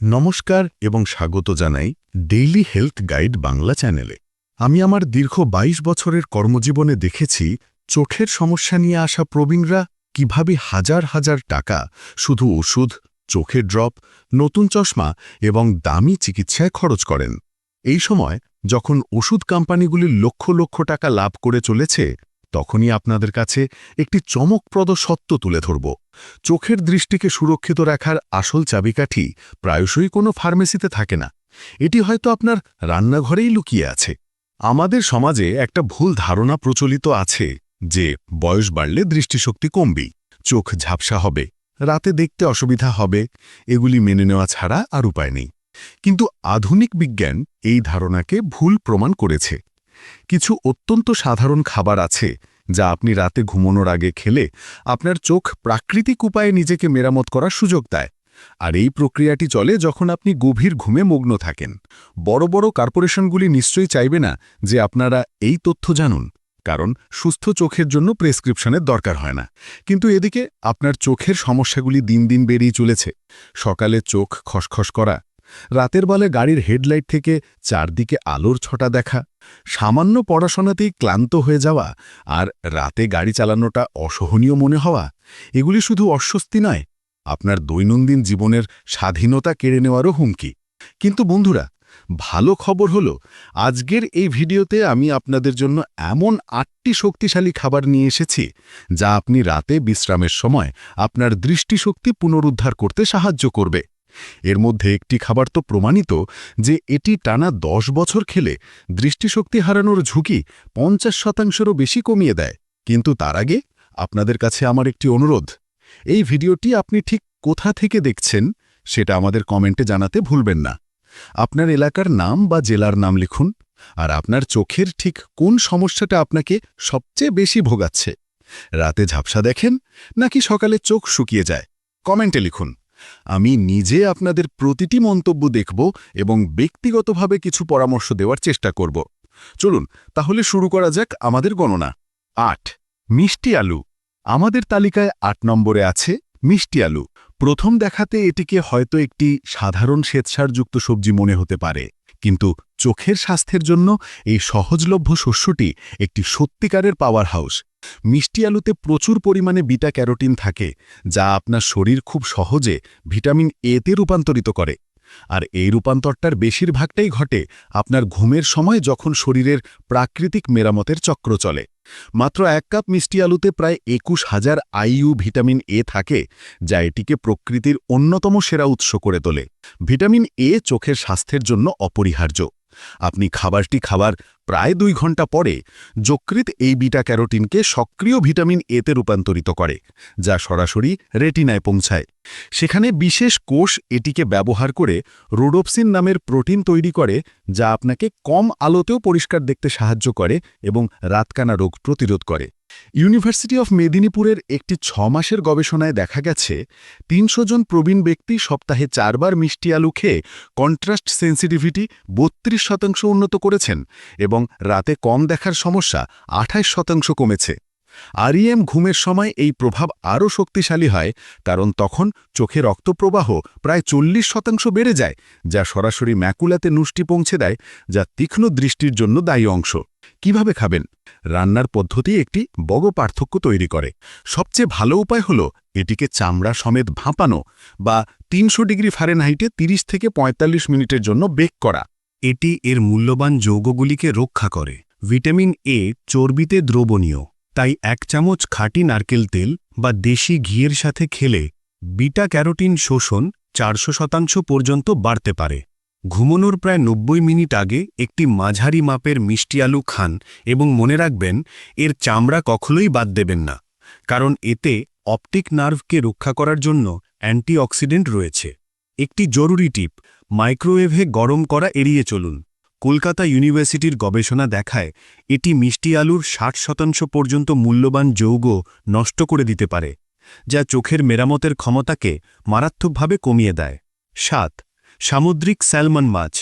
নমস্কার এবং স্বাগত জানাই ডেইলি হেলথ গাইড বাংলা চ্যানেলে। আমি আমার দীর্ঘ ২২ বছরের কর্মজীবনে দেখেছি, চোখের সমস্যা নিয়ে আসা প্রবীণরা কীভাবে হাজার হাজার টাকা শুধু ওষুধ, চোখের ড্রপ, নতুন চশমা এবং দামি চিকিৎসায় খরচ করেন। এই সময় যখন ওষুধ কোম্পানিগুলির লক্ষ লক্ষ টাকা লাভ করে চলেছে তখনই আপনাদের কাছে একটি চমকপ্রদ সত্য তুলে ধরব। চোখের দৃষ্টিকে সুরক্ষিত রাখার আসল চাবিকাঠি প্রায়শই কোনো ফার্মেসিতে থাকে না। এটি হয়তো আপনার রান্নাঘরেই লুকিয়ে আছে। আমাদের সমাজে একটা ভুল ধারণা প্রচলিত আছে যে বয়স বাড়লে দৃষ্টিশক্তি কমবেই, চোখ ঝাপসা হবে, রাতে দেখতে অসুবিধা হবে, এগুলি মেনে নেওয়া ছাড়া আর উপায় নেই। কিন্তু আধুনিক বিজ্ঞান এই ধারণাকে ভুল প্রমাণ করেছে। কিছু অত্যন্ত সাধারণ খাবার আছে যা আপনি রাতে ঘুমানোর আগে খেলে আপনার চোখ প্রাকৃতিক উপায়ে নিজেকে মেরামত করার সুযোগ দেয়। আর এই প্রক্রিয়াটি চলে যখন আপনি গভীর ঘুমে মগ্ন থাকেন। বড় বড় কর্পোরেশনগুলি নিশ্চয়ই চাইবে না যে আপনারা এই তথ্য জানুন, কারণ সুস্থ চোখের জন্য প্রেসক্রিপশনের দরকার হয় না। কিন্তু এদিকে আপনার চোখের সমস্যাগুলি দিন দিন বেরিয়ে চলেছে। সকালে চোখ খসখস করা রাতের বেলা গাড়ির হেডলাইট থেকে চারদিকে আলোর ছটা দেখা, সামান্য পড়াশোনাতেই ক্লান্ত হয়ে যাওয়া আর রাতে গাড়ি চালানোটা অসহনীয় মনে হওয়া, এগুলি শুধু অস্বস্তি নয়, আপনার দৈনন্দিন জীবনের স্বাধীনতা কেড়ে নেওয়ারও হুমকি। কিন্তু বন্ধুরা, ভালো খবর হলো, আজকের এই ভিডিওতে আমি আপনাদের জন্য এমন আটটি শক্তিশালী খাবার নিয়ে এসেছি, যা আপনি রাতে বিশ্রামের সময় আপনার দৃষ্টিশক্তি পুনরুদ্ধার করতে সাহায্য করবে। এর মধ্যে একটি খাবার তো প্রমাণিত যে এটি টানা দশ বছর খেলে দৃষ্টিশক্তি হারানোর ঝুঁকি পঞ্চাশ শতাংশেরও বেশি কমিয়ে দেয়। কিন্তু তার আগে আপনাদের কাছে আমার একটি অনুরোধ। এই ভিডিওটি আপনি ঠিক কোথা থেকে দেখছেন সেটা আমাদের কমেন্টে জানাতে ভুলবেন না। আপনার এলাকার নাম বা জেলার নাম লিখুন আর আপনার চোখের ঠিক কোন সমস্যাটা আপনাকে সবচেয়ে বেশি ভোগাচ্ছে। রাতে ঝাপসা দেখেন নাকি সকালে চোখ শুকিয়ে যায়? কমেন্টে লিখুন। আমি নিজে আপনাদের প্রতিটি মন্তব্য দেখব এবং ব্যক্তিগতভাবে কিছু পরামর্শ দেওয়ার চেষ্টা করব। চলুন, তাহলে শুরু করা যাক আমাদের গণনা। আট, মিষ্টি আলু। আমাদের তালিকায় আট নম্বরে আছে মিষ্টি আলু। প্রথম দেখাতে এটিকে হয়তো একটি সাধারণ শ্বেতসারযুক্ত সবজি মনে হতে পারে। কিন্তু চোখের স্বাস্থ্যের জন্য এই সহজলভ্য শস্যটি একটি সত্যিকারের পাওয়ার হাউস মিষ্টি আলুতে প্রচুর পরিমাণে বিটা ক্যারোটিন থাকে, যা আপনার শরীর খুব সহজে ভিটামিন এতে রূপান্তরিত করে। আর এই রূপান্তরটার বেশিরভাগটাই ঘটে আপনার ঘুমের সময় যখন শরীরের প্রাকৃতিক মেরামতের চক্র চলে। মাত্র এক কাপ মিষ্টি আলুতে প্রায় একুশ হাজার আইইউ ভিটামিন এ থাকে, যা এটিকে প্রকৃতির অন্যতম সেরা উৎস করে তোলে। ভিটামিন এ চোখের স্বাস্থ্যের জন্য অপরিহার্য। আপনি খাবারটি খাবার প্রায় দুই ঘণ্টা পরে যকৃত এই বিটা ক্যারোটিনকে সক্রিয় ভিটামিন এতে রূপান্তরিত করে, যা সরাসরি রেটিনায় পৌঁছায়। সেখানে বিশেষ কোষ এটিকে ব্যবহার করে রোডোপসিন নামের প্রোটিন তৈরি করে, যা আপনাকে কম আলোতেও পরিষ্কার দেখতে সাহায্য করে এবং রাতকানা রোগ প্রতিরোধ করে। ইউনিভার্সিটি অফ মেদিনীপুরের একটি ছ মাসের গবেষণায় দেখা গেছে, তিনশো জন প্রবীণ ব্যক্তি সপ্তাহে চারবার মিষ্টি আলু খেয়ে কন্ট্রাস্ট সেন্সিটিভিটি বত্রিশ শতাংশ উন্নত করেছেন এবং রাতে কম দেখার সমস্যা আঠাশ শতাংশ কমেছে। আরইএম ঘুমের সময় এই প্রভাব আরও শক্তিশালী হয়, কারণ তখন চোখে রক্তপ্রবাহ প্রায় চল্লিশ শতাংশ বেড়ে যায়, যা সরাসরি ম্যাকুলাতে নুষ্টি পৌঁছে দেয়, যা তীক্ষ্ণ দৃষ্টির জন্য দায়ী অংশ। কীভাবে খাবেন? রান্নার পদ্ধতি একটি বড় পার্থক্য তৈরি করে। সবচেয়ে ভালো উপায় হল এটিকে চামড়া সমেত ভাঁপানো বা তিনশো ডিগ্রি ফারেনহাইটে ৩০ থেকে ৪৫ মিনিটের জন্য বেক করা। এটি এর মূল্যবান যৌগগুলিকে রক্ষা করে। ভিটামিন এ চর্বিতে দ্রবণীয়, তাই এক চামচ খাঁটি নারকেল তেল বা দেশি ঘিয়ের সাথে খেলে বিটা ক্যারোটিন শোষণ চারশো শতাংশ পর্যন্ত বাড়তে পারে। ঘুমনোর প্রায় নব্বই মিনিট আগে একটি মাঝারি মাপের মিষ্টি আলু খান এবং মনে রাখবেন, এর চামড়া কখনোই বাদ দেবেন না, কারণ এতে অপটিক নার্ভকে রক্ষা করার জন্য অ্যান্টিঅক্সিডেন্ট রয়েছে। একটি জরুরি টিপ, মাইক্রোওয়েভে গরম করা এড়িয়ে চলুন। কলকাতা ইউনিভার্সিটির গবেষণা দেখায়, এটি মিষ্টি আলুর ষাট শতাংশ পর্যন্ত মূল্যবান যৌগ নষ্ট করে দিতে পারে, যা চোখের মেরামতের ক্ষমতাকে মারাত্মকভাবে কমিয়ে দেয়। সাত সামুদ্রিক স্যালমন মাছ,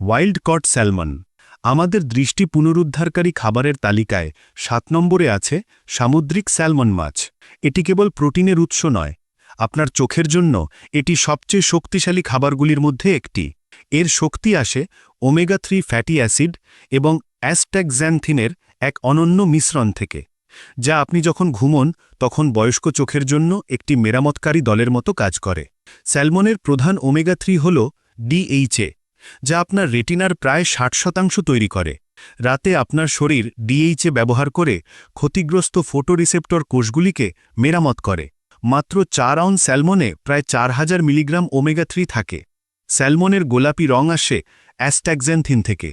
ওয়াইল্ড কট স্যালমন। আমাদের দৃষ্টি পুনরুদ্ধারকারী খাবারের তালিকায় সাত নম্বরে আছে সামুদ্রিক স্যালমন মাছ। এটি কেবল প্রোটিনের উৎস নয়, আপনার চোখের জন্য এটি সবচেয়ে শক্তিশালী খাবারগুলির মধ্যে একটি। এর শক্তি আসে ওমেগা থ্রি ফ্যাটি অ্যাসিড এবং অ্যাস্ট্যাকজ্যান্থিনের এক অনন্য মিশ্রণ থেকে। যা আপনি যখন ঘুমন, তখন বয়স্ক চোখের জন্য একটি মেরামতকারী দলের মতো কাজ করে। স্যালমনের প্রধান ওমেগা থ্রি হল ডিএইচএ যা আপনার রেটিনার প্রায় ষাট শতাংশ তৈরি করে। রাতে আপনার শরীর ডিএইচএ ব্যবহার করে ক্ষতিগ্রস্ত ফোটোরিসেপ্টর কোষগুলিকে মেরামত করে। মাত্র চার আউন্স স্যালমনে প্রায় চার হাজার মিলিগ্রাম ওমেগা থ্রি থাকে। স্যালমনের গোলাপি রং আসে অ্যাস্ট্যাকজ্যান্থিন থেকে,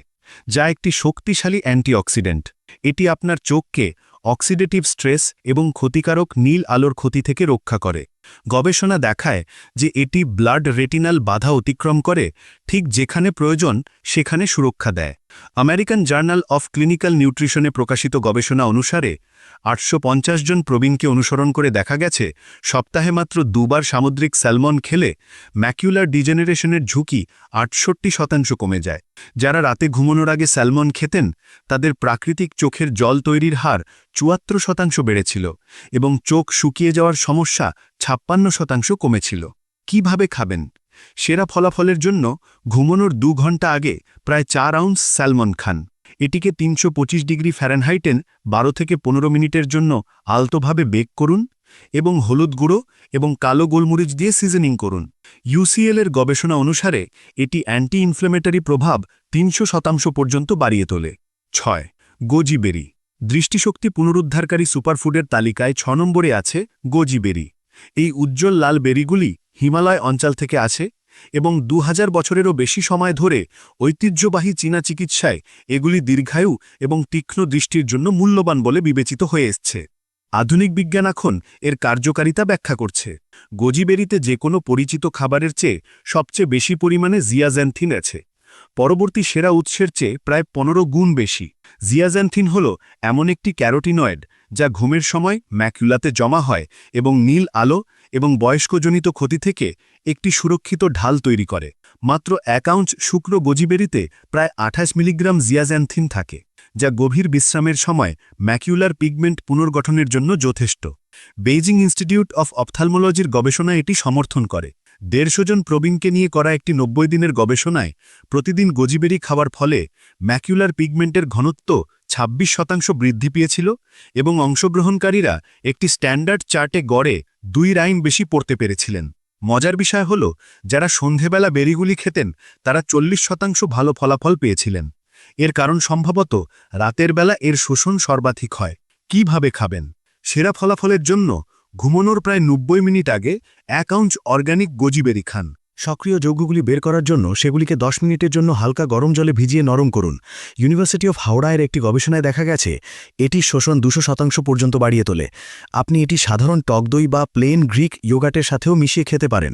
যা একটি শক্তিশালী অ্যান্টিঅক্সিডেন্ট। এটি আপনার চোখকে অক্সিডেটিভ স্ট্রেস এবং ক্ষতিকারক নীল আলোর ক্ষতি থেকে রক্ষা করে। গবেষণা দেখায় যে এটি ব্লাড রেটিনাল বাধা অতিক্রম করে, ঠিক যেখানে প্রয়োজন, সেখানে সুরক্ষা দেয়। আমেরিকান জার্নাল অফ ক্লিনিক্যাল নিউট্রিশনে প্রকাশিত গবেষণা অনুসারে, আটশো পঞ্চাশ জন প্রবীণকে অনুসরণ করে দেখা গেছে, সপ্তাহে মাত্র দুবার সামুদ্রিক স্যালমন খেলে ম্যাকুলার ডিজেনারেশনের ঝুঁকি আটষট্টি শতাংশ কমে যায়। যারা রাতে ঘুমানোর আগে স্যালমন খেতেন, তাদের প্রাকৃতিক চোখের জল তৈরির হার চুয়াত্তর শতাংশ বেড়েছিল এবং চোখ শুকিয়ে যাওয়ার সমস্যা ছাপ্পান্ন শতাংশ কমেছিল। কীভাবে খাবেন? সেরা ফলাফলের জন্য ঘুমানোর দু ঘণ্টা আগে প্রায় চার আউন্স স্যালমন খান। এটিকে তিনশো পঁচিশ ডিগ্রি ফ্যারেনহাইটেন বারো থেকে পনেরো মিনিটের জন্য আলতোভাবে বেক করুন এবং হলুদ গুঁড়ো এবং কালো গোলমরিচ দিয়ে সিজনিং করুন। ইউসিএল এর গবেষণা অনুসারে এটি অ্যান্টি ইনফ্লেমেটারি প্রভাব তিনশো শতাংশ পর্যন্ত বাড়িয়ে তোলে। ছয় গোজিবেরি দৃষ্টিশক্তি পুনরুদ্ধারকারী সুপারফুডের তালিকায় ছ নম্বরে আছে গোজিবেরি এই উজ্জ্বল লাল বেরিগুলি হিমালয় অঞ্চল থেকে আছে এবং দু হাজার বছরেরও বেশি সময় ধরে ঐতিহ্যবাহী চীনা চিকিৎসায় এগুলি দীর্ঘায়ু এবং তীক্ষ্ণ দৃষ্টির জন্য মূল্যবান বলে বিবেচিত হয়ে এসছে। আধুনিক বিজ্ঞান এখন এর কার্যকারিতা ব্যাখ্যা করছে। গোজিবেরিতে যে কোনো পরিচিত খাবারের চেয়ে সবচেয়ে বেশি পরিমাণে জিয়াজ্যান্থিন আছে। পরবর্তী সেরা উৎসের চেয়ে প্রায় পনেরো গুণ বেশি। জিয়াজ্যান্থিন হল এমন একটি ক্যারোটিনয়েড যা ঘুমের সময় ম্যাকুলাতে জমা হয় এবং নীল আলো এবং বয়স্কজনিত ক্ষতি থেকে একটি সুরক্ষিত ঢাল তৈরি করে। মাত্র এক আউন্স শুক্র গজিবেরিতে প্রায় আঠাশ মিলিগ্রাম জিয়াজ্যান্থিন থাকে, যা গভীর বিশ্রামের সময় ম্যাকিউলার পিগমেন্ট পুনর্গঠনের জন্য যথেষ্ট। বেইজিং ইনস্টিটিউট অফ অপথালমোলজির গবেষণা এটি সমর্থন করে। দেড়শো জন প্রবীণকে নিয়ে করা একটি নব্বই দিনের গবেষণায় প্রতিদিন গজিবেরি খাওয়ার ফলে ম্যাকিউলার পিগমেন্টের ঘনত্ব ২৬ শতাংশ বৃদ্ধি পেয়েছিল এবং অংশগ্রহণকারীরা একটি স্ট্যান্ডার্ড চার্টে গড়ে দুই রাইন বেশি পড়তে পেরেছিলেন। মজার বিষয় হল, যারা সন্ধেবেলা বেরিগুলি খেতেন, তারা চল্লিশ শতাংশ ভালো ফলাফল পেয়েছিলেন। এর কারণ সম্ভবত রাতের বেলা এর শোষণ সর্বাধিক হয়। কীভাবে খাবেন? সেরা ফলাফলের জন্য ঘুমানোর প্রায় নব্বই মিনিট আগে এক আউন্স অর্গানিক গোজিবেরি খান। সক্রিয় যৌগগুলি বের করার জন্য সেগুলিকে দশ মিনিটের জন্য হালকা গরম জলে ভিজিয়ে নরম করুন। ইউনিভার্সিটি অফ হাওড়ায়ের একটি গবেষণায় দেখা গেছে এটির শোষণ দুশো শতাংশ পর্যন্ত বাড়িয়ে তোলে। আপনি এটি সাধারণ টক দই বা প্লেন গ্রিক ইয়োগাটের সাথেও মিশিয়ে খেতে পারেন।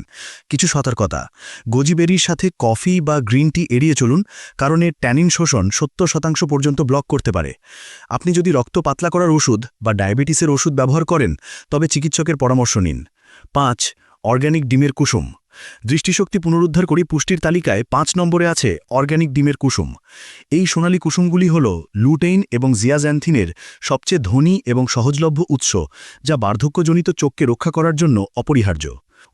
কিছু সতর্কতা গোজিবেরির সাথে কফি বা গ্রিন টি এড়িয়ে চলুন, কারণ এর ট্যানিন শোষণ সত্তর শতাংশ পর্যন্ত ব্লক করতে পারে। আপনি যদি রক্ত পাতলা করার ওষুধ বা ডায়াবেটিসের ওষুধ ব্যবহার করেন, তবে চিকিৎসকের পরামর্শ নিন। পাঁচ অর্গ্যানিক ডিমের কুসুম। দৃষ্টিশক্তি পুনরুদ্ধার করি পুষ্টির তালিকায় পাঁচ নম্বরে আছে অর্গ্যানিক ডিমের কুসুম। এই সোনালী কুসুমগুলি হল লুটেইন এবং জিয়াজ্যান্থিনের সবচেয়ে ধনী এবং সহজলভ্য উৎস, যা বার্ধক্যজনিত চোখকে রক্ষা করার জন্য অপরিহার্য।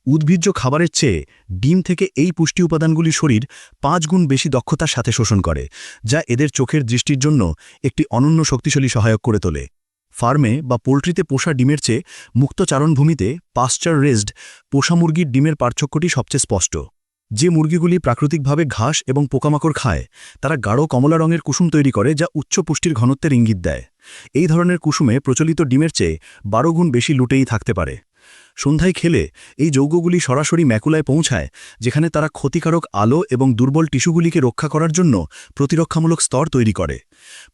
উদ্ভিজ্জ খাবারের চেয়ে ডিম থেকে এই পুষ্টি উপাদানগুলি শরীর পাঁচ গুণ বেশি দক্ষতার সাথে শোষণ করে, যা এদের চোখের দৃষ্টির জন্য একটি অনন্য শক্তিশালী সহায়ক করে তোলে। ফার্মে বা পোলট্রিতে পোষা ডিমের চেয়ে মুক্ত চারণভূমিতে পাশ্চার রেজড পোষা মুরগির ডিমের পার্থক্যটি সবচেয়ে স্পষ্ট। যে মুরগিগুলি প্রাকৃতিকভাবে ঘাস এবং পোকামাকড় খায়, তারা গাঢ় কমলা রঙের কুসুম তৈরি করে যা উচ্চ পুষ্টির ঘনত্বের ইঙ্গিত দেয়। এই ধরনের কুসুমে প্রচলিত ডিমের চেয়ে বারো গুণ বেশি লুটেই থাকতে পারে। সন্ধ্যায় খেলে এই যৌগগুলি সরাসরি ম্যাকুলায় পৌঁছায়, যেখানে তারা ক্ষতিকারক আলো এবং দুর্বল টিস্যুগুলিকে রক্ষা করার জন্য প্রতিরক্ষামূলক স্তর তৈরি করে।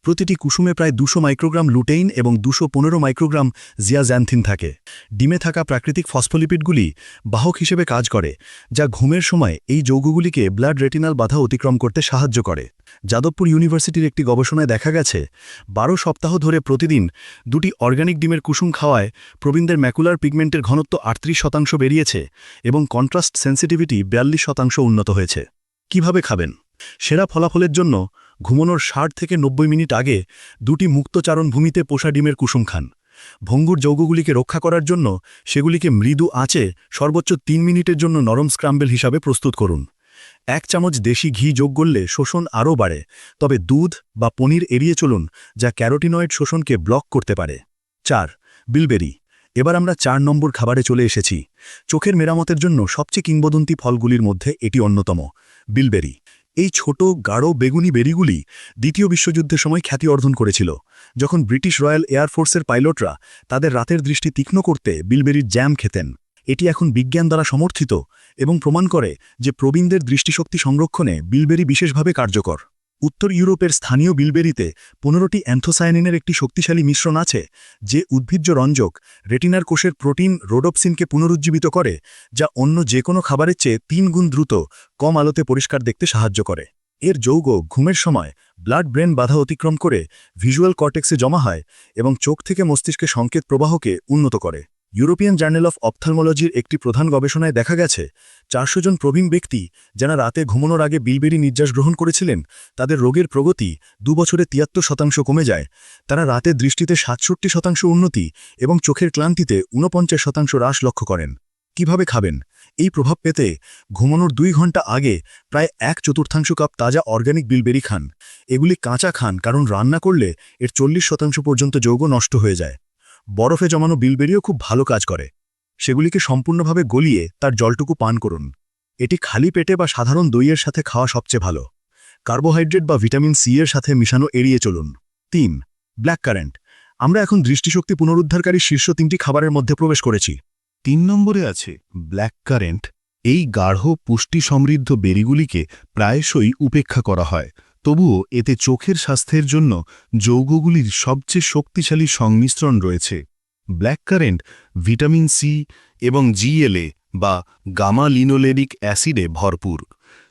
প্রতিটি কুসুমে প্রায় দুশো মাইক্রোগ্রাম লুটেইন এবং দুশো পনেরো মাইক্রোগ্রাম জিয়াজ্যান্থিন থাকে। ডিমে থাকা প্রাকৃতিক ফসফোলিপিডগুলি বাহক হিসেবে কাজ করে, যা ঘুমের সময় এই যৌগগুলিকে ব্লাড রেটিনাল বাধা অতিক্রম করতে সাহায্য করে। যাদবপুর ইউনিভার্সিটির একটি গবেষণায় দেখা গেছে, বারো সপ্তাহ ধরে প্রতিদিন দুটি অর্গানিক ডিমের কুসুম খাওয়ায় প্রবীণদের ম্যাকুলার পিগমেন্টের ঘনত্ব আটত্রিশ শতাংশ বেরিয়েছে এবং কন্ট্রাস্ট সেন্সিটিভিটি বিয়াল্লিশ শতাংশ উন্নত হয়েছে। কীভাবে খাবেন? সেরা ফলাফলের জন্য ঘুমানোর ষাট থেকে নব্বই মিনিট আগে দুটি মুক্তচারণ ভূমিতে পোষা ডিমের কুসুম খান। ভঙ্গুর যৌগগুলিকে রক্ষা করার জন্য সেগুলিকে মৃদু আঁচে সর্বোচ্চ তিন মিনিটের জন্য নরম স্ক্রাম্বেল হিসাবে প্রস্তুত করুন। এক চামচ দেশি ঘি যোগ করলে শোষণ আরও বাড়ে, তবে দুধ বা পনির এড়িয়ে চলুন, যা ক্যারোটিনয়েড শোষণকে ব্লক করতে পারে। চার, বিলবেরি। এবার আমরা চার নম্বর খাবারে চলে এসেছি। চোখের মেরামতের জন্য সবচেয়ে কিংবদন্তি ফলগুলির মধ্যে এটি অন্যতম, বিলবেরি। এই ছোট, গাঢ়, বেগুনি বেরিগুলি দ্বিতীয় বিশ্বযুদ্ধের সময় খ্যাতি অর্জন করেছিল। যখন ব্রিটিশ রয়্যাল এয়ারফোর্সের পাইলটরা তাদের রাতের দৃষ্টি তীক্ষ্ণ করতে বিলবেরির জ্যাম খেতেন। এটি এখন বিজ্ঞান দ্বারা সমর্থিত এবং প্রমাণ করে যে প্রবীণদের দৃষ্টিশক্তি সংরক্ষণে বিলবেরি বিশেষভাবে কার্যকর। উত্তর ইউরোপের স্থানীয় বিলবেরিতে পনেরোটি অ্যান্থোসায়ানিনের একটি শক্তিশালী মিশ্রণ আছে, যে উদ্ভিজ্জ রঞ্জক রেটিনার কোষের প্রোটিন রোডোপসিনকে পুনরুজ্জীবিত করে, যা অন্য যে কোনো খাবারের চেয়ে তিন গুণ দ্রুত কম আলোতে পরিষ্কার দেখতে সাহায্য করে। এর যৌগ ঘুমের সময় ব্লাড ব্রেন বাধা অতিক্রম করে ভিজুয়াল কর্টেক্সে জমা হয় এবং চোখ থেকে মস্তিষ্কে সংকেত প্রবাহকে উন্নত করে। ইউরোপিয়ান জার্নাল অফ অপথালমোলজির একটি প্রধান গবেষণায় দেখা গেছে, চারশো জন প্রবীণ ব্যক্তি যারা রাতে ঘুমানোর আগে বিলবেরি নির্যাস গ্রহণ করেছিলেন, তাদের রোগের প্রগতি দু বছরে তিয়াত্তর শতাংশ কমে যায়। তারা রাতে দৃষ্টিতে সাতষট্টি শতাংশ উন্নতি এবং চোখের ক্লান্তিতে ঊনপঞ্চাশ শতাংশ হ্রাস লক্ষ্য করেন। কীভাবে খাবেন? এই প্রভাব পেতে ঘুমানোর দুই ঘণ্টা আগে প্রায় এক চতুর্থাংশ কাপ তাজা অর্গানিক বিলবেরি খান। এগুলি কাঁচা খান কারণ রান্না করলে এর চল্লিশ শতাংশ পর্যন্ত যৌগ নষ্ট হয়ে যায়। বরফে জমানো বিলবেরিও খুব ভালো কাজ করে। সেগুলিকে সম্পূর্ণভাবে গলিয়ে তার জলটুকু পান করুন। এটি খালি পেটে বা সাধারণ দইয়ের সাথে খাওয়া সবচেয়ে ভালো। কার্বোহাইড্রেট বা ভিটামিন সি এর সাথে মিশানো এড়িয়ে চলুন। তিন, ব্ল্যাক কারেন্ট। আমরা এখন দৃষ্টিশক্তি পুনরুদ্ধারকারী শীর্ষ তিনটি খাবারের মধ্যে প্রবেশ করেছি। তিন নম্বরে আছে ব্ল্যাক কারেন্ট। এই গাঢ় পুষ্টি সমৃদ্ধ বেরিগুলিকে প্রায়শই উপেক্ষা করা হয়। তবুও এতে চোখের স্বাস্থ্যের জন্য যৌগগুলির সবচেয়ে শক্তিশালী সংমিশ্রণ রয়েছে। ব্ল্যাক কারেন্ট, ভিটামিন সি এবং জিএলএ বা গামা লিনোলেরিক অ্যাসিডে ভরপুর।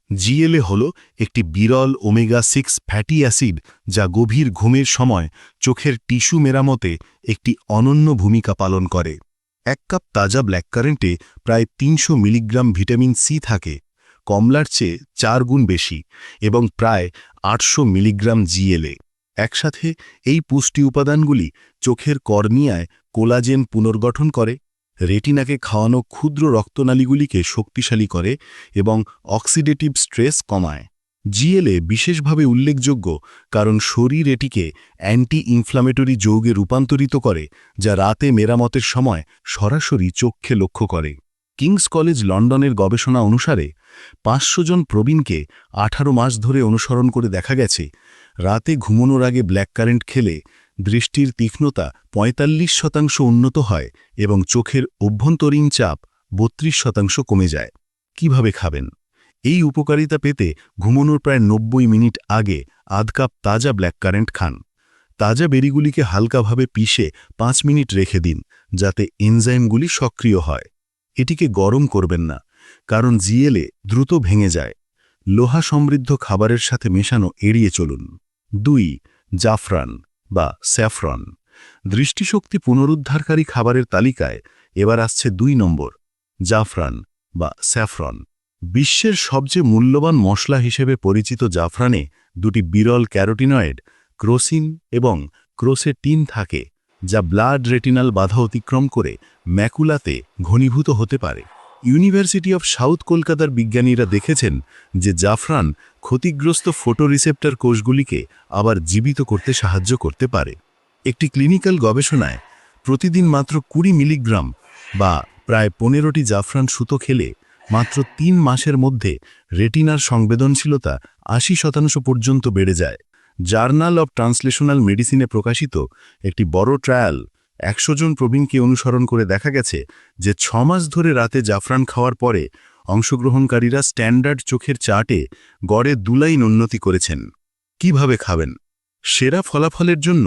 জিএলএ হল একটি বিরল ওমেগা সিক্স ফ্যাটি অ্যাসিড যা গভীর ঘুমের সময় চোখের টিস্যু মেরামতে একটি অনন্য ভূমিকা পালন করে। এক কাপ তাজা ব্ল্যাক কারেন্টে প্রায় তিনশো মিলিগ্রাম ভিটামিন সি থাকে। কমলার চেয়ে চার গুণ বেশি এবং প্রায় আটশো মিলিগ্রাম জিএলএ একসাথে এই পুষ্টি উপাদানগুলি চোখের কর্নিয়ায় কোলাজেন পুনর্গঠন করে, রেটিনাকে খাওয়ানো ক্ষুদ্র রক্তনালীগুলিকে শক্তিশালী করে এবং অক্সিডেটিভ স্ট্রেস কমায়। জিএলএ বিশেষভাবে উল্লেখযোগ্য কারণ শরীর এটিকে অ্যান্টি ইনফ্লামেটরি যৌগে রূপান্তরিত করে, যা রাতে মেরামতের সময় সরাসরি চোখে লক্ষ্য করে। কিংস কলেজ লন্ডনের গবেষণা অনুসারে পাঁচশো জন প্রবীণকে আঠারো মাস ধরে অনুসরণ করে দেখা গেছে, রাতে ঘুমানোর আগে ব্ল্যাক কারেন্ট খেলে দৃষ্টির তীক্ষ্ণতা ৪৫ শতাংশ উন্নত হয় এবং চোখের অভ্যন্তরীণ চাপ বত্রিশ শতাংশ কমে যায়। কীভাবে খাবেন? এই উপকারিতা পেতে ঘুমানোর প্রায় নব্বই মিনিট আগে আধ কাপ তাজা ব্ল্যাক কারেন্ট খান। তাজা বেরিগুলিকে হালকাভাবে পিষে পাঁচ মিনিট রেখে দিন, যাতে এনজাইমগুলি সক্রিয় হয়। এটিকে গরম করবেন না, কারণ জিএলএ দ্রুত ভেঙে যায়। লোহা সমৃদ্ধ খাবারের সাথে মেশানো এড়িয়ে চলুন। দুই, জাফরান বা স্যাফরন। দৃষ্টিশক্তি পুনরুদ্ধারকারী খাবারের তালিকায় এবার আসছে দুই নম্বর, জাফরান বা স্যাফরন। বিশ্বের সবচেয়ে মূল্যবান মশলা হিসেবে পরিচিত জাফরানে দুটি বিরল ক্যারোটিনয়েড, ক্রোসিন এবং ক্রোসেটিন থাকে। যা ব্লাড রেটিনাল বাধা অতিক্রম করে ম্যাকুলাতে ঘনীভূত হতে পারে। ইউনিভার্সিটি অফ সাউথ কলকাতার বিজ্ঞানীরা দেখেছেন যে জাফরান ক্ষতিগ্রস্ত ফটোরিসেপ্টর কোষগুলিকে আবার জীবিত করতে সাহায্য করতে পারে। একটি ক্লিনিক্যাল গবেষণায় প্রতিদিন মাত্র কুড়ি মিলিগ্রাম বা প্রায় পনেরোটি জাফরান সুতো খেলে মাত্র তিন মাসের মধ্যে রেটিনার সংবেদনশীলতা আশি শতাংশ পর্যন্ত বেড়ে যায়। জার্নাল অব ট্রান্সলেশনাল মেডিসিনে প্রকাশিত একটি বড় ট্রায়াল একশো জন প্রবীণকে অনুসরণ করে দেখা গেছে যে ছ মাস ধরে রাতে জাফরান খাওয়ার পরে অংশগ্রহণকারীরা স্ট্যান্ডার্ড চোখের চার্টে গড়ে দুলাইন উন্নতি করেছেন। কীভাবে খাবেন? সেরা ফলাফলের জন্য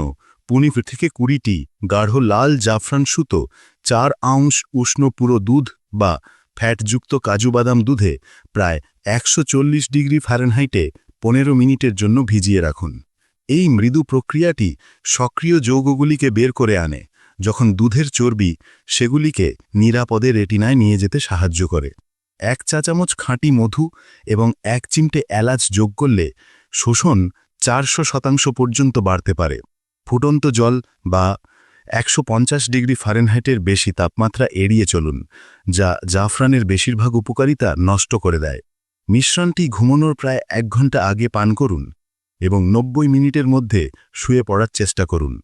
পনির থেকে কুড়িটি গাঢ় লাল জাফরান সুতো, চার আউন্স উষ্ণ পুরো দুধ বা ফ্যাটযুক্ত কাজু বাদাম দুধে প্রায় একশো চল্লিশ ডিগ্রি ফারেনহাইটে পনেরো মিনিটের জন্য ভিজিয়ে রাখুন। এই মৃদু প্রক্রিয়াটি সক্রিয় যৌগগুলিকে বের করে আনে, যখন দুধের চর্বি সেগুলিকে নিরাপদে রেটিনায় নিয়ে যেতে সাহায্য করে। এক চা চামচ খাঁটি মধু এবং এক চিমটে এলাচ যোগ করলে শোষণ চারশো শতাংশ পর্যন্ত বাড়তে পারে। ফুটন্ত জল বা একশো পঞ্চাশ ডিগ্রি ফারেনহাইটের বেশি তাপমাত্রা এড়িয়ে চলুন, যা জাফরানের বেশিরভাগ উপকারিতা নষ্ট করে দেয়। মিশ্রণটি ঘুমানোর প্রায় এক ঘণ্টা আগে পান করুন এবং নব্বই মিনিটের মধ্যে শুয়ে পড়ার চেষ্টা করুন।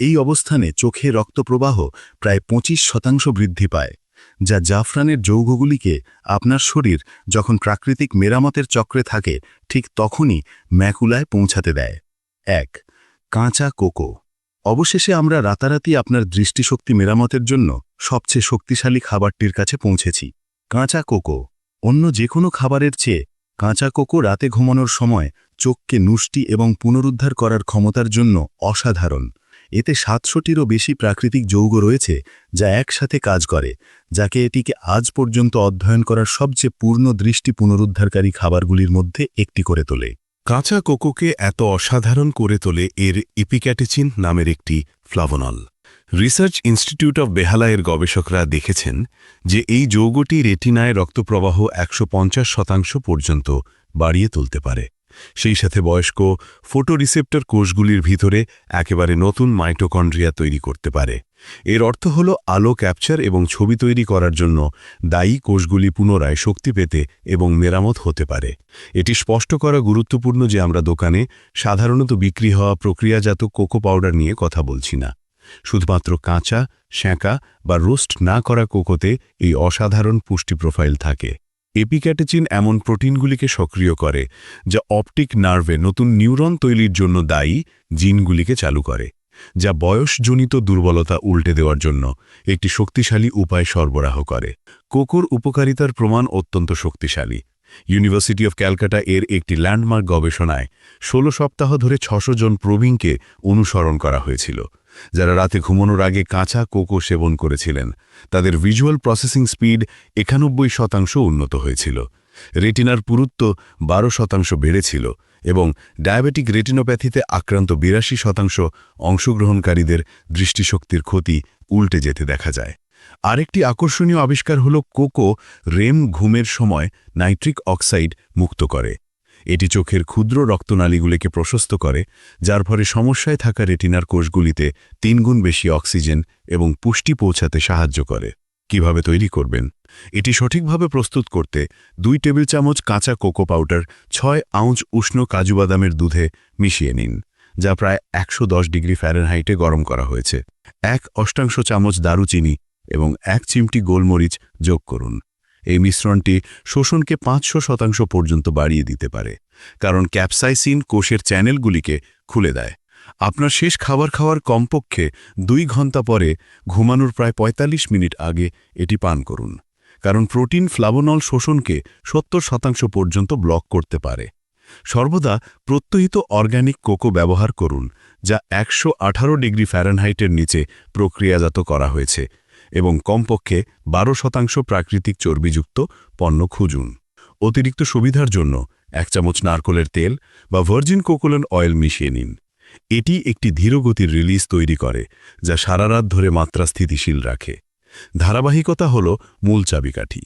এই অবস্থানে চোখে রক্তপ্রবাহ প্রায় পঁচিশ শতাংশ বৃদ্ধি পায়, যা জাফরানের যৌগগুলিকে আপনার শরীর যখন প্রাকৃতিক মেরামতের চক্রে থাকে, ঠিক তখনই ম্যাকুলায় পৌঁছাতে দেয়। এক, কাঁচা কোকো। অবশেষে আমরা রাতারাতি আপনার দৃষ্টিশক্তি মেরামতের জন্য সবচেয়ে শক্তিশালী খাবারটির কাছে পৌঁছেছি। কাঁচা কোকো। অন্য যে কোনো খাবারের চেয়ে কাঁচা কোকো রাতে ঘুমানোর সময় চোখকে নুষ্টি এবং পুনরুদ্ধার করার ক্ষমতার জন্য অসাধারণ। এতে সাতশোটিরও বেশি প্রাকৃতিক যৌগ রয়েছে যা একসাথে কাজ করে, যাকে এটিকে আজ পর্যন্ত অধ্যয়ন করার সবচেয়ে পূর্ণ দৃষ্টি পুনরুদ্ধারকারী খাবারগুলির মধ্যে একটি করে তোলে। কাঁচা কোকোকে এত অসাধারণ করে তোলে এর ইপিক্যাটেচিন নামের একটি flavonol. Research institute of Behala এর গবেষকরা দেখেছেন যে এই যৌগটি রেটিনায় রক্তপ্রবাহ একশো পঞ্চাশ শতাংশ পর্যন্ত বাড়িয়ে তুলতে পারে। সেই সাথে বয়স্ক ফোটোরিসেপ্টর কোষগুলির ভিতরে একেবারে নতুন মাইটোকন্ড্রিয়া তৈরি করতে পারে। এর অর্থ হল আলো ক্যাপচার এবং ছবি তৈরি করার জন্য দায়ী কোষগুলি পুনরায় শক্তি পেতে এবং মেরামত হতে পারে। এটি স্পষ্ট করা গুরুত্বপূর্ণ যে আমরা দোকানে সাধারণত বিক্রি হওয়া প্রক্রিয়াজাত কোকো পাউডার নিয়ে কথা বলছি না। শুধুমাত্র কাঁচা, শ্যাঁকা বা রোস্ট না করা কোকোতে এই অসাধারণ পুষ্টি প্রোফাইল থাকে। এপিক্যাটেচিন এমন প্রোটিনগুলিকে সক্রিয় করে, যা অপটিক নার্ভে নতুন নিউরন তৈরির জন্য দায়ী জিনগুলিকে চালু করে, যা বয়সজনিত দুর্বলতা উল্টে দেওয়ার জন্য একটি শক্তিশালী উপায় সরবরাহ করে। কোকোর উপকারিতার প্রমাণ অত্যন্ত শক্তিশালী। ইউনিভার্সিটি অফ ক্যালকাটা এর একটি ল্যান্ডমার্ক গবেষণায় ১৬ সপ্তাহ ধরে ছশো জন প্রবীণকে অনুসরণ করা হয়েছিল। যারা রাতে ঘুমানোর আগে কাঁচা কোকো সেবন করেছিলেন। তাদের ভিজুয়াল প্রসেসিং স্পিড একানব্বই শতাংশ উন্নত হয়েছিল। রেটিনার পুরুত্ব বারো শতাংশ বেড়েছিল এবং ডায়াবেটিক রেটিনোপ্যাথিতে আক্রান্ত বিরাশি শতাংশ অংশগ্রহণকারীদের দৃষ্টিশক্তির ক্ষতি উল্টে যেতে দেখা যায়। আরেকটি আকর্ষণীয় আবিষ্কার হল কোকো রেম ঘুমের সময় নাইট্রিক অক্সাইড মুক্ত করে। এটি চোখের ক্ষুদ্র রক্তনালীগুলিকে প্রশস্ত করে, যার ফলে সমস্যায় থাকা রেটিনার কোষগুলিতে তিনগুণ বেশি অক্সিজেন এবং পুষ্টি পৌঁছাতে সাহায্য করে। কীভাবে তৈরি করবেন? এটি সঠিকভাবে প্রস্তুত করতে দুই টেবিল চামচ কাঁচা কোকো পাউডার, ছয় আউন্স উষ্ণ কাজু বাদামের দুধে মিশিয়ে নিন, যা প্রায় একশো দশ ডিগ্রি ফ্যারেনহাইটে গরম করা হয়েছে। এক অষ্টাংশ চামচ দারুচিনি এবং এক চিমটি গোলমরিচ যোগ করুন। এই মিশ্রণটি শোষণকে পাঁচশো শতাংশ পর্যন্ত বাড়িয়ে দিতে পারে, কারণ ক্যাপসাইসিন কোষের চ্যানেলগুলিকে খুলে দেয়। আপনার শেষ খাবার খাওয়ার কমপক্ষে দুই ঘণ্টা পরে ঘুমানোর প্রায় ৪৫ মিনিট আগে এটি পান করুন, কারণ প্রোটিন ফ্লাভোনল শোষণকে সত্তর শতাংশ পর্যন্ত ব্লক করতে পারে। সর্বদা প্রত্যহিত অর্গ্যানিক কোকো ব্যবহার করুন, যা একশো আঠারো ডিগ্রি ফ্যারেনহাইটের নিচে প্রক্রিয়াজাত করা হয়েছে এবং কমপক্ষে বারো শতাংশ প্রাকৃতিক চর্বিযুক্ত পণ্য খুঁজুন। অতিরিক্ত সুবিধার জন্য এক চামচ নারকোলের তেল বা ভার্জিন কোকোলন অয়েল মিশিয়ে নিন। এটি একটি ধীরগতির রিলিজ তৈরি করে, যা সারা রাত ধরে মাত্রা স্থিতিশীল রাখে। ধারাবাহিকতা হল মূল চাবিকাঠি।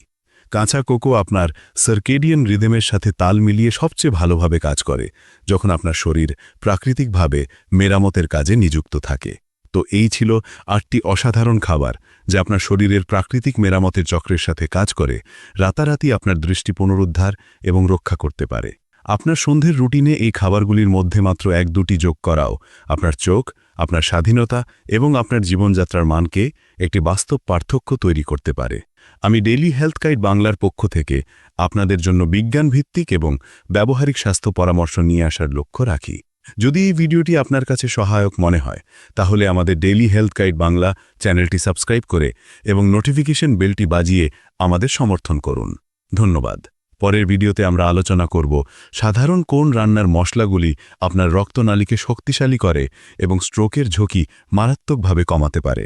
কাঁচা কোকো আপনার সার্কেডিয়ান রিদেমের সাথে তাল মিলিয়ে সবচেয়ে ভালোভাবে কাজ করে, যখন আপনার শরীর প্রাকৃতিকভাবে মেরামতের কাজে নিযুক্ত থাকে। তো এই ছিল আটটি অসাধারণ খাবার যা আপনার শরীরের প্রাকৃতিক মেরামতের চক্রের সাথে কাজ করে, রাতারাতি আপনার দৃষ্টি পুনরুদ্ধার এবং রক্ষা করতে পারে। আপনার সন্ধ্যের রুটিনে এই খাবারগুলির মধ্যে মাত্র এক দুটি যোগ করাও, আপনার চোখ, আপনার স্বাধীনতা এবং আপনার জীবনযাত্রার মানকে একটি বাস্তব পার্থক্য তৈরি করতে পারে। আমি ডেইলি হেলথ গাইড বাংলার পক্ষ থেকে আপনাদের জন্য বিজ্ঞানভিত্তিক এবং ব্যবহারিক স্বাস্থ্য পরামর্শ নিয়ে আসার লক্ষ্য রাখি। যদি এই ভিডিওটি আপনার কাছে সহায়ক মনে হয়, তাহলে আমাদের ডেইলি হেলথ গাইড বাংলা চ্যানেলটি সাবস্ক্রাইব করে এবং নোটিফিকেশন বেলটি বাজিয়ে আমাদের সমর্থন করুন। ধন্যবাদ। পরের ভিডিওতে আমরা আলোচনা করব সাধারণ কোন রান্নার মশলাগুলি আপনার রক্তনালীকে শক্তিশালী করে এবং স্ট্রোকের ঝুঁকি মারাত্মকভাবে কমাতে পারে।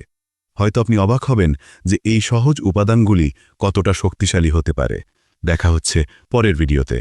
হয়তো আপনি অবাক হবেন যে এই সহজ উপাদানগুলি কতটা শক্তিশালী হতে পারে। দেখা হচ্ছে পরের ভিডিওতে।